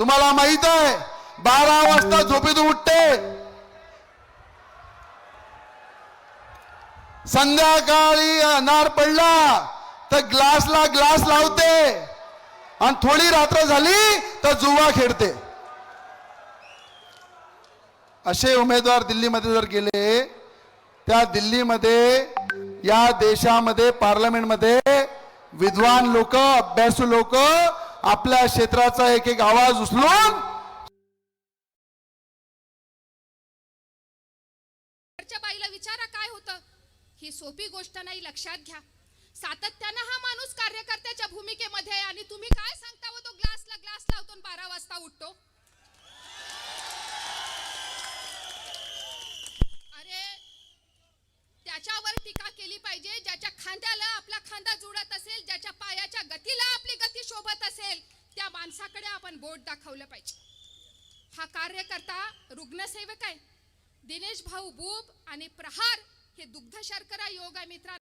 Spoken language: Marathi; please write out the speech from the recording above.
तुम्हाला माहीत आहे बारा वाजता झोपेतून उठते. संध्याकाळी अनार पडला तर ग्लासला ग्लास लावते. आणि थोडी रात्र झाली तर जुवा खेळते. असे उमेदवार दिल्लीमध्ये जर गेले त्या दिल्लीमध्ये या देशामध्ये पार्लमेंटमध्ये विद्वान लोक अभ्यासू लोक आपल्या क्षेत्राचा एक एक आवाज उचलून बाईला विचारा काय होतं. ही सोपी गोष्ट नाही लक्षात घ्या. सातत्यानं हा माणूस कार्यकर्त्याच्या भूमिकेमध्ये आणि तुम्ही काय सांगता हो तो ग्लासला ग्लास लावतो बारा वाजता उठतो? अरे त्याच्यावर टीका केली पाहिजे. ज्याच्या खांद्याला आपला खांदा जुळत असेल ज्याच्या पायाच्या गतीला माणसाकडे आपण बोट दाखवलं पाहिजे. हा कार्यकर्ता रुग्णसेवक आहे. दिनेश भाऊ बुब आणि प्रहार हे दुग्ध शर्करा योग आहे मित्रांनो